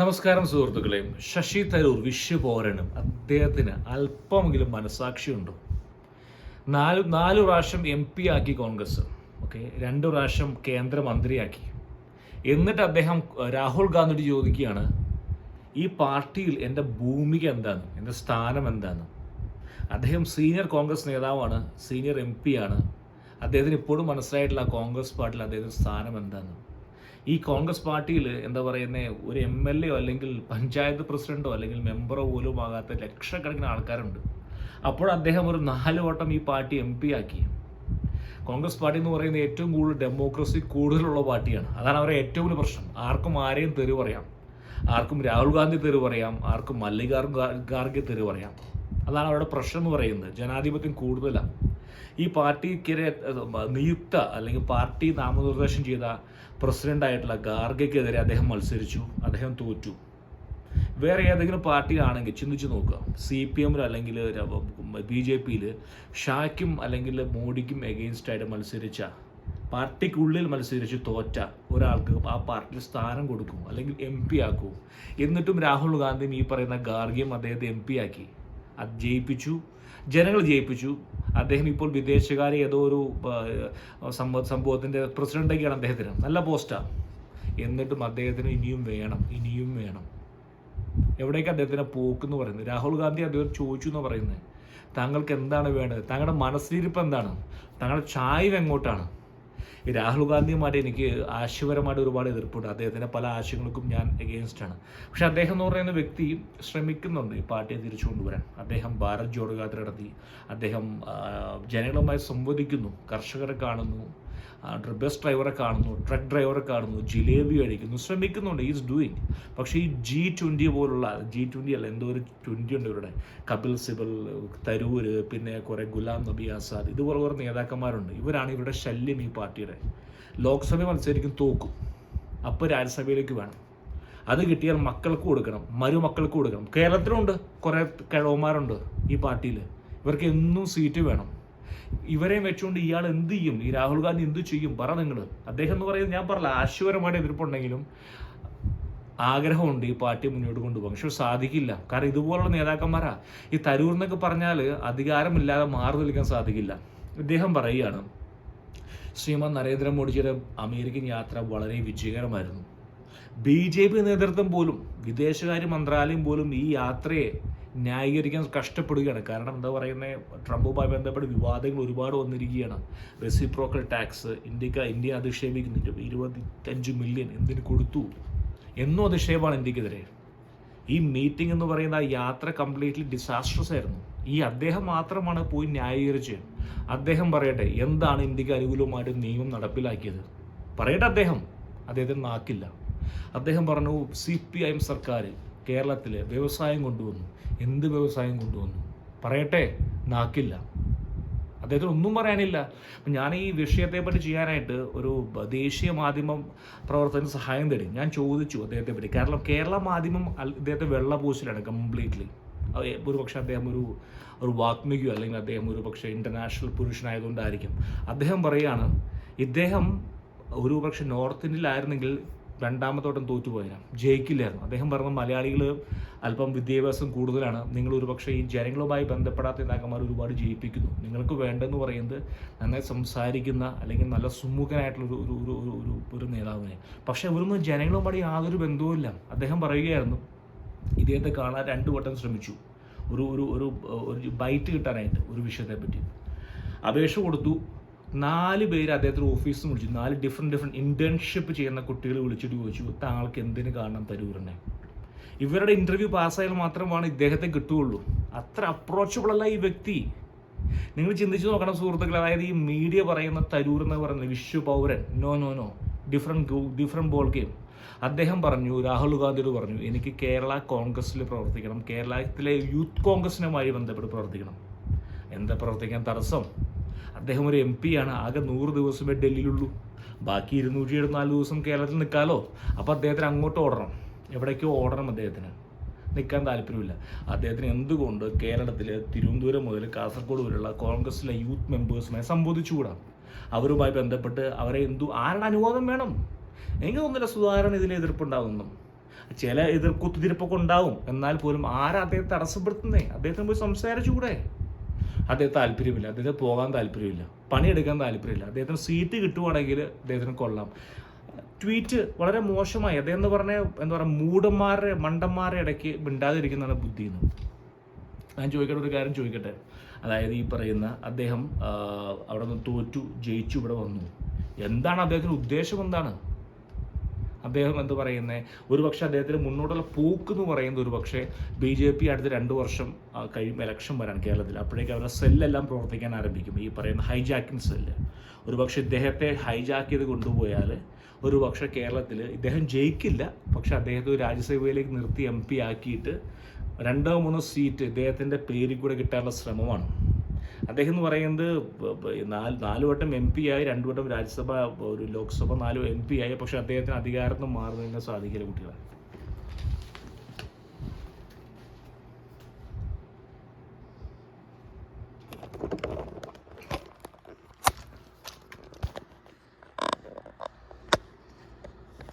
നമസ്കാരം സുഹൃത്തുക്കളെ. ശശി തരൂർ വിശ്വപോരണം അദ്ദേഹത്തിന് അല്പമെങ്കിലും മനസാക്ഷിയുണ്ടോ നാല് നാല് പ്രാവശ്യം എം പി ആക്കി കോൺഗ്രസ്. ഓക്കെ രണ്ട് പ്രാവശ്യം കേന്ദ്രമന്ത്രിയാക്കി. എന്നിട്ട് അദ്ദേഹം രാഹുൽ ഗാന്ധിയോട് ചോദിക്കുകയാണ് ഈ പാർട്ടിയിൽ എന്റെ ഭൂമിക എന്താണ്? എന്റെ സ്ഥാനം എന്താണ്? അദ്ദേഹം സീനിയർ കോൺഗ്രസ് നേതാവാണ് സീനിയർ എം ആണ്. അദ്ദേഹത്തിന് ഇപ്പോഴും മനസ്സിലായിട്ടുള്ള കോൺഗ്രസ് പാർട്ടിയിൽ അദ്ദേഹത്തിന്റെ സ്ഥാനം എന്താണ്. ഈ കോൺഗ്രസ് പാർട്ടിയിൽ എന്താ പറയുന്നത് ഒരു എം എൽ എയോ അല്ലെങ്കിൽ പഞ്ചായത്ത് പ്രസിഡന്റോ അല്ലെങ്കിൽ മെമ്പറോ പോലും ആകാത്ത ലക്ഷക്കണക്കിന് ആൾക്കാരുണ്ട്. അപ്പോൾ അദ്ദേഹം ഒരു നാല് വട്ടം ഈ പാർട്ടി എം പി ആക്കി. കോൺഗ്രസ് പാർട്ടി എന്ന് പറയുന്നത് ഏറ്റവും കൂടുതൽ ഡെമോക്രസി കൂടുതലുള്ള പാർട്ടിയാണ്. അതാണ് അവരുടെ ഏറ്റവും വലിയ പ്രശ്നം. ആർക്കും ആരെയും തെറി പറയാം. ആർക്കും രാഹുൽ ഗാന്ധി തെറി പറയാം. ആർക്കും മല്ലികാർ ഖാർഗെ തെറി പറയാം. അതാണ് അവരുടെ പ്രശ്നം എന്ന് പറയുന്നത്. ജനാധിപത്യം കൂടുതലാണ്. ഈ പാർട്ടിക്കെതിരെ നിയുക്ത അല്ലെങ്കിൽ പാർട്ടി നാമനിർദ്ദേശം ചെയ്ത പ്രസിഡന്റ് ആയിട്ടുള്ള ഗാർഗയ്ക്കെതിരെ അദ്ദേഹം മത്സരിച്ചു അദ്ദേഹം തോറ്റു. വേറെ ഏതെങ്കിലും പാർട്ടിയിലാണെങ്കിൽ ചിന്തിച്ച് നോക്കുക. സി പി എമ്മിൽ അല്ലെങ്കിൽ ബി ജെ പിയിൽ ഷായ്ക്കും അല്ലെങ്കിൽ മോഡിക്കും എഗെയിൻസ്റ്റ് ആയിട്ട് മത്സരിച്ച പാർട്ടിക്കുള്ളിൽ മത്സരിച്ച് തോറ്റ ഒരാൾക്ക് ആ പാർട്ടിയിൽ സ്ഥാനം കൊടുക്കും അല്ലെങ്കിൽ എം പി ആക്കും. എന്നിട്ടും രാഹുൽ ഗാന്ധിയും ഈ പറയുന്ന ഗാർഗിയും അദ്ദേഹത്തെ എം പി ആക്കി. ജയിപ്പിച്ചു. ജനങ്ങൾ ജയിപ്പിച്ചു. അദ്ദേഹം ഇപ്പോൾ വിദേശകാര്യ ഏതോ ഒരു സംഭവത്തിന്റെ പ്രസിഡന്റൊക്കെയാണ് അദ്ദേഹത്തിന്. നല്ല പോസ്റ്റാണ് എന്നിട്ടും അദ്ദേഹത്തിന് ഇനിയും വേണം ഇനിയും വേണം. എവിടേക്ക് അദ്ദേഹത്തിനെ പോക്കെന്ന് പറയുന്നത്? രാഹുൽ ഗാന്ധി അദ്ദേഹം ചോദിച്ചു എന്ന് പറയുന്നത്. താങ്കൾക്ക് എന്താണ് വേണ്ടത്? താങ്കളുടെ മനസ്സിലിരിപ്പ് എന്താണ്? താങ്കളുടെ ചായ്വ് എങ്ങോട്ടാണ്? ഈ രാഹുൽ ഗാന്ധിയുമായിട്ട് എനിക്ക് ആശയപരമായിട്ട് ഒരുപാട് എതിർപ്പുണ്ട്. അദ്ദേഹത്തിന്റെ പല ആശയങ്ങൾക്കും ഞാൻ എഗെയിൻസ്റ്റ് ആണ്. പക്ഷെ അദ്ദേഹം എന്ന് പറയുന്ന വ്യക്തി ശ്രമിക്കുന്നുണ്ട് ഈ പാർട്ടിയെ തിരിച്ചു കൊണ്ടുവരാൻ. അദ്ദേഹം ഭാരത് ജോഡോ യാത്ര നടത്തി. അദ്ദേഹം ജനങ്ങളുമായി സംവദിക്കുന്നു. കർഷകരെ കാണുന്നു. ബസ് ഡ്രൈവറെ കാണുന്നു ട്രക്ക് ഡ്രൈവറെ കാണുന്നു ജിലേബി കഴിക്കുന്നു ശ്രമിക്കുന്നുണ്ട് ഈസ് ഡൂയിങ് പക്ഷേ ഈ ജി ട്വന്റി പോലുള്ള ജി ട്വന്റി അല്ല എന്തോ ഒരു ട്വന്റി ഉണ്ട് ഇവരുടെ. കപിൽ സിബൽ തരൂർ പിന്നെ കുറേ ഗുലാം നബി ആസാദ് ഇതുപോലെ കുറേ നേതാക്കന്മാരുണ്ട്. ഇവരാണ് ഇവരുടെ ശല്യം ഈ പാർട്ടിയുടെ. ലോക്സഭ മത്സരിക്കും തോക്കും. അപ്പോൾ രാജ്യസഭയിലേക്ക് വേണം. അത് കിട്ടിയാൽ മക്കൾക്ക് കൊടുക്കണം മരുമക്കൾക്ക് കൊടുക്കണം. കേരളത്തിലുണ്ട് കുറേ കിഴവന്മാരുണ്ട് ഈ പാർട്ടിയിൽ. ഇവർക്ക് എന്നും സീറ്റ് വേണം. ഇവരെയും വെച്ചുകൊണ്ട് ഇയാൾ എന്ത് ചെയ്യും? ഈ രാഹുൽ ഗാന്ധി എന്ത് ചെയ്യും? പറ നിങ്ങൾ അദ്ദേഹം എന്ന് പറയുന്നത് ഞാൻ പറഞ്ഞില്ല ആശയപരമായിട്ട് എതിർപ്പുണ്ടെങ്കിലും ആഗ്രഹമുണ്ട് ഈ പാർട്ടി മുന്നോട്ട് കൊണ്ടുപോകാൻ. പക്ഷെ സാധിക്കില്ല. കാരണം ഇതുപോലുള്ള നേതാക്കന്മാരാ. ഈ തരൂർ എന്നൊക്കെ പറഞ്ഞാൽ അധികാരമില്ലാതെ മാറി നിൽക്കാൻ സാധിക്കില്ല. ഇദ്ദേഹം പറയുകയാണ് ശ്രീമാൻ നരേന്ദ്രമോദിജിയുടെ അമേരിക്കൻ യാത്ര വളരെ വിജയകരമായിരുന്നു. ബി ജെ പി നേതൃത്വം പോലും വിദേശകാര്യ മന്ത്രാലയം പോലും ഈ യാത്രയെ ന്യായീകരിക്കാൻ കഷ്ടപ്പെടുകയാണ്. കാരണം എന്താ പറയുന്നത് ട്രംപുമായി ബന്ധപ്പെട്ട് വിവാദങ്ങൾ ഒരുപാട് വന്നിരിക്കുകയാണ്. റെസിപ്രോക്കൽ ടാക്സ് ഇന്ത്യയ്ക്ക് ഇന്ത്യ അധിക്ഷേപിക്കുന്നുണ്ട്. ഇരുപത്തഞ്ച് മില്യൺ എന്തിന് കൊടുത്തു? എന്നും അധിക്ഷേപമാണ് ഇന്ത്യക്കെതിരെ. ഈ മീറ്റിംഗ് എന്ന് പറയുന്ന ആ യാത്ര കംപ്ലീറ്റ്ലി ഡിസാസ്ട്രസ് ആയിരുന്നു. ഈ അദ്ദേഹം മാത്രമാണ് പോയി ന്യായീകരിച്ച് അദ്ദേഹം പറയട്ടെ എന്താണ് ഇന്ത്യയ്ക്ക് അനുകൂലമായിട്ട് നിയമം നടപ്പിലാക്കിയത്? പറയട്ടെ അദ്ദേഹം. അദ്ദേഹത്തിന് നാക്കില്ല. അദ്ദേഹം പറഞ്ഞു സി പി ഐ എം സർക്കാർ കേരളത്തിൽ വ്യവസായം കൊണ്ടുവന്നു. എന്ത് വ്യവസായം കൊണ്ടുവന്നു? പറയട്ടെ നാക്കില്ല. അദ്ദേഹത്തിന് ഒന്നും പറയാനില്ല. ഞാൻ ഈ വിഷയത്തെ പറ്റി ചെയ്യാനായിട്ട് ഒരു ദേശീയ മാധ്യമം പ്രവർത്തകന് സഹായം തേടി ഞാൻ ചോദിച്ചു അദ്ദേഹത്തെ പറ്റി. കാരണം കേരള മാധ്യമം ഇദ്ദേഹത്തെ വെള്ളപൂശിലാണ് കംപ്ലീറ്റ്ലി ഒരു പക്ഷേ അദ്ദേഹം ഒരു ഒരു വാത്മികയോ അല്ലെങ്കിൽ അദ്ദേഹം ഒരു പക്ഷേ ഇന്റർനാഷണൽ പുരുഷനായതുകൊണ്ടായിരിക്കും. അദ്ദേഹം പറയുകയാണ് ഇദ്ദേഹം ഒരു പക്ഷേ നോർത്ത് ഇന്ത്യയിലായിരുന്നെങ്കിൽ രണ്ടാമത്തോട്ടം തോറ്റുപോയാൽ ജയിക്കില്ലായിരുന്നു. അദ്ദേഹം പറഞ്ഞ മലയാളികൾ അല്പം വിദ്യാഭ്യാസം കൂടുതലാണ്. നിങ്ങൾ ഒരു പക്ഷേ ഈ ജനങ്ങളുമായി ബന്ധപ്പെടാത്ത നേതാക്കന്മാർ ഒരുപാട് ജയിപ്പിക്കുന്നു. നിങ്ങൾക്ക് വേണ്ടെന്ന് പറയുന്നത് നന്നായി സംസാരിക്കുന്ന അല്ലെങ്കിൽ നല്ല സുമുഖനായിട്ടുള്ള ഒരു ഒരു ഒരു ഒരു നേതാവിനെ പക്ഷേ ഇവരൊന്നും ജനങ്ങളുമായി യാതൊരു ബന്ധവുമില്ല അദ്ദേഹം പറയുകയായിരുന്നു ഇദ്ദേഹത്തെ കാണാൻ രണ്ടു വട്ടം ശ്രമിച്ചു. ഒരു ഒരു ഒരു ഒരു ബൈറ്റ് കിട്ടാനായിട്ട് ഒരു വിഷയത്തെ പറ്റി അപേക്ഷ കൊടുത്തു. നാല് പേര് അദ്ദേഹത്തിന് ഓഫീസിൽ വിളിച്ചു. നാല് ഡിഫറെന്റ് ഡിഫറെന്റ് ഇന്റേൺഷിപ്പ് ചെയ്യുന്ന കുട്ടികൾ വിളിച്ചിട്ട് ചോദിച്ചു. താങ്കൾക്ക് എന്തിനു കാരണം തരൂറിനെ ഇവരുടെ ഇന്റർവ്യൂ പാസ്സായാൽ മാത്രമാണ് ഇദ്ദേഹത്തെ കിട്ടുകയുള്ളൂ. അത്ര അപ്രോച്ചബിൾ അല്ല ഈ വ്യക്തി. നിങ്ങൾ ചിന്തിച്ചു നോക്കണം സുഹൃത്തുക്കളെ അതായത് ഈ മീഡിയ പറയുന്ന തരൂർ എന്ന് പറയുന്നത് വിശ്വ പൗരൻ. No no no different different ball game അദ്ദേഹം പറഞ്ഞു രാഹുൽ ഗാന്ധിയോട് പറഞ്ഞു എനിക്ക് കേരള കോൺഗ്രസ്സിൽ പ്രവർത്തിക്കണം. കേരളത്തിലെ യൂത്ത് കോൺഗ്രസിനുമായി ബന്ധപ്പെട്ട് പ്രവർത്തിക്കണം. എന്താ പ്രവർത്തിക്കാൻ തടസ്സം? അദ്ദേഹം ഒരു എം പി ആണ്. ആകെ നൂറ് ദിവസമേ ഡൽഹിയിലുള്ളൂ. ബാക്കി ഇരുന്നൂറ്റി എഴുപത്തിനാല് ദിവസം കേരളത്തിൽ നിൽക്കാമല്ലോ അപ്പോൾ അദ്ദേഹത്തിന് അങ്ങോട്ട് ഓടണം. എവിടേക്കോ ഓടണം അദ്ദേഹത്തിന്. നിൽക്കാൻ താല്പര്യമില്ല. അദ്ദേഹത്തിന് എന്തുകൊണ്ട് കേരളത്തിൽ തിരുവനന്തപുരം മുതൽ കാസർഗോഡ് വരെയുള്ള കോൺഗ്രസിലെ യൂത്ത് മെമ്പേഴ്സുമായി സംബോധിച്ചുകൂടാ അവരുമായി ബന്ധപ്പെട്ട് അവരെ എന്തു ആരുടെ അനുവാദം വേണം? എനിക്ക് തോന്നുന്നില്ല സുധാകരൻ ഇതിന് എതിർപ്പുണ്ടാകുന്നു ചില എതിർ കുത്തിരിപ്പൊക്കെ ഉണ്ടാവും. എന്നാൽ പോലും ആരാ അദ്ദേഹത്തെ തടസ്സപ്പെടുത്തുന്നേ? അദ്ദേഹത്തിന് പോയി സംസാരിച്ചുകൂടെ? അദ്ദേഹം താല്പര്യമില്ല. അദ്ദേഹത്തിന് പോകാൻ താല്പര്യമില്ല. പണിയെടുക്കാൻ താല്പര്യമില്ല. അദ്ദേഹത്തിന് സീറ്റ് കിട്ടുവാണെങ്കിൽ അദ്ദേഹത്തിന് കൊള്ളാം. ട്വീറ്റ് വളരെ മോശമായി. അദ്ദേഹം എന്ന് പറഞ്ഞ എന്താ പറയുക മൂടന്മാരുടെ മണ്ടന്മാരുടെ ഇടയ്ക്ക് മിണ്ടാതിരിക്കുന്നതാണ് ബുദ്ധി എന്ന്. ഞാൻ ചോദിക്കട്ടെ ഒരു കാര്യം ചോദിക്കട്ടെ. അതായത് ഈ പറയുന്ന അദ്ദേഹം അവിടെ നിന്ന് തോറ്റു ജയിച്ചു ഇവിടെ വന്നു. എന്താണ് അദ്ദേഹത്തിന് ഉദ്ദേശം എന്താണ്? അദ്ദേഹം എന്ത് പറയുന്നത് ഒരു പക്ഷേ അദ്ദേഹത്തിന് മുന്നോട്ടുള്ള പോക്ക് എന്ന് പറയുന്നത് ഒരു പക്ഷേ ബി ജെ പി അടുത്ത രണ്ട് വർഷം കഴിയും ഇലക്ഷൻ വരാൻ കേരളത്തിൽ. അപ്പോഴേക്കും അവരുടെ സെല്ലെല്ലാം പ്രവർത്തിക്കാൻ ആരംഭിക്കും. ഈ പറയുന്ന ഹൈജാക്കിംഗ് സെല്ല് ഒരു പക്ഷേ ഇദ്ദേഹത്തെ ഹൈജാക്ക് ചെയ്ത് കൊണ്ടുപോയാൽ ഒരു പക്ഷേ കേരളത്തിൽ ഇദ്ദേഹം ജയിക്കില്ല. പക്ഷെ അദ്ദേഹത്തെ രാജ്യസഭയിലേക്ക് നിർത്തി എം പി ആക്കിയിട്ട് രണ്ടോ മൂന്നോ സീറ്റ് ഇദ്ദേഹത്തിന്റെ പേരിൽ കൂടെ കിട്ടാനുള്ള ശ്രമമാണ്. അദ്ദേഹം എന്ന് പറയുന്നത് നാല് നാല് വട്ടം എം പി ആയി രണ്ടു വട്ടം രാജ്യസഭ ഒരു ലോക്സഭ നാല് എം പി ആയി. പക്ഷെ അദ്ദേഹത്തിന് അധികാരത്തിൽ നിന്ന് സാധിക്കില്ല കുട്ടികളെ.